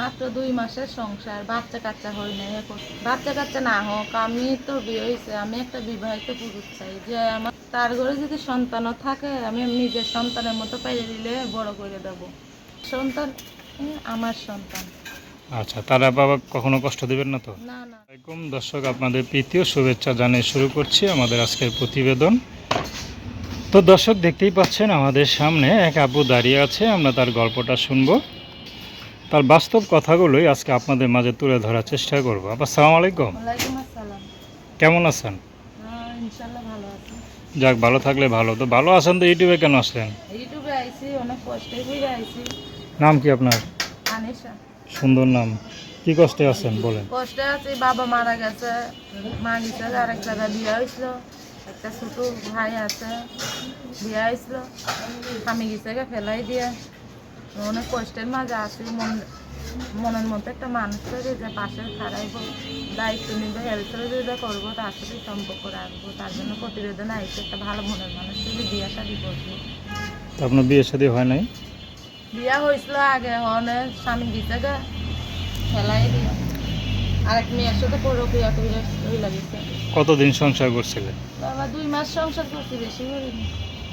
মাত্র দুই মাসের সংসার বাচ্চা কাচ্চা হয় না বাচ্চা কাচ্চা না হোক আমি তো বিয়ে হয়েছে আমি একটা বিবাহিত পুরুষ চাই। যে আমার তার ঘরে যদি সন্তানও থাকে আমি নিজের সন্তানের মতো পাইয়ে দিলে বড় করে দেব। সন্তান আমার সন্তান। আচ্ছা তারা বাবা কখনো কষ্ট দেবেন না তো? না না। দর্শক আপনাদের প্রীতীয় শুভেচ্ছা জানিয়ে শুরু করছি আমাদের আজকের প্রতিবেদন। তো দর্শক দেখতেই পাচ্ছেন আমাদের সামনে এক আপু দাঁড়িয়ে আছে আমরা তার গল্পটা শুনব। তার বাস্তব কথাগুলোই আজকে আপনাদের মাঝে তুলে ধরার চেষ্টা করব। আবার সালাম আলাইকুম। আসসালাম। কেমন আছেন? ভালো আছি। যাক ভালো থাকলে ভালো। তো ভালো আছেন তো ইউটিউবে কেন আসলেন? নাম কি আপনার? সুন্দর নাম। কি কষ্টে আছেন বলেন। কষ্টে আছি বাবা মারা গেছে। মা গেছে আরেক জায়গায় বিয়ে হয়েছিল। একটা ছোট ভাই আছে বিয়ে হয়েছিল। স্বামী গেছে ফেলাই দিয়ে। অনেক কষ্টের মাঝে আছি মন মনের মধ্যে একটা মানুষ তৈরি যে পাশে খারাইব দায়িত্ব নিবে হেল্প যদি করব তার সাথে সম্পর্ক রাখব তার জন্য প্রতিবেদন আইসে একটা ভালো মনের মানুষ তৈরি বিয়ে শাদি করব। আপনার বিয়ে শাদী হয় নাই? বিয়া হয়েছিল আগে হনে স্বামী গেছে গে ফেলাই দিয়ে। আরেক মেয়ের সাথে বিয়া করে কতদিন সংসার করছিলেন বাবা দুই মাস সংসার করছি বেশি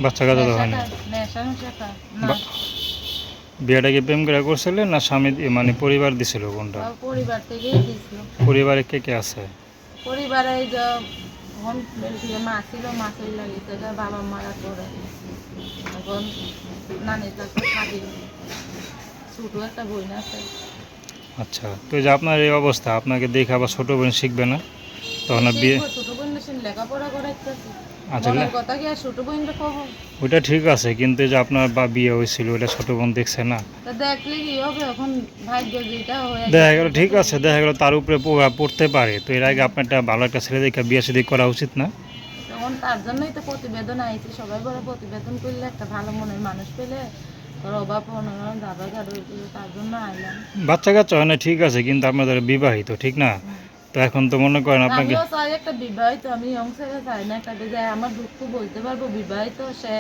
বাচ্চা হয় না নেশা নেশা না। বা- বিয়েটা কি প্রেম করে করছিলেন না স্বামী মানে পরিবার দিছিল কোনটা? পরিবার থেকেই দিয়েছিল পরিবারে কে কে আছে? পরিবারে যে হন মা ছিল লাগিছে গে বাবা মারা করে এখন থাকি। ছোট একটা বই আছে। আচ্ছা তো যে আপনার এই অবস্থা আপনাকে দেখে আবার ছোটো বোন শিখবে না? তখন বিয়ে ছোট বোন লেখাপড়া করাইতেছি। আচ্ছা ওইটা ঠিক আছে কিন্তু যে আপনার বা বিয়ে হয়েছিল ওইটা ছোটো বোন দেখছে না। দেখা গেল ঠিক আছে দেখা গেল তার উপরে প্রভাব পড়তে পারে। তো এর আগে আপনার একটা ভালো একটা ছেলে দেখে বিয়ে শাদী করা উচিত না? তখন তার জন্যই তো প্রতিবেদন আইছে। সবাই বলে প্রতিবেদন করলে একটা ভালো মনের মানুষ পেলে বাচ্চা কাচ্চা হয় না ঠিক আছে কিন্তু আপনাদের বিবাহিত ঠিক না? তো এখন তো মনে করেন আপনাকে আমিও চাই একটা বিবাহিত আমি ছেলে চাই না একটা যে আমার দুঃখ বলতে পারব বিবাহিত সে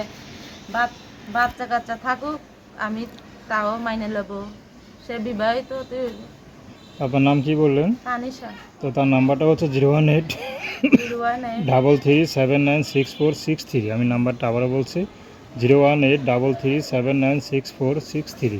বাচ- বাচ্চা কাচ্চা থাকুক আমি তাও মাইনে নেব। সে বিবাহিত তুই আপনার নাম কি বললেন? তানিশা। তো তার নাম্বারটা হচ্ছে zero one eight. Double three seven nine six four six three. আমি নাম্বারটা আবারও বলছি zero one eight double three seven nine six four six three.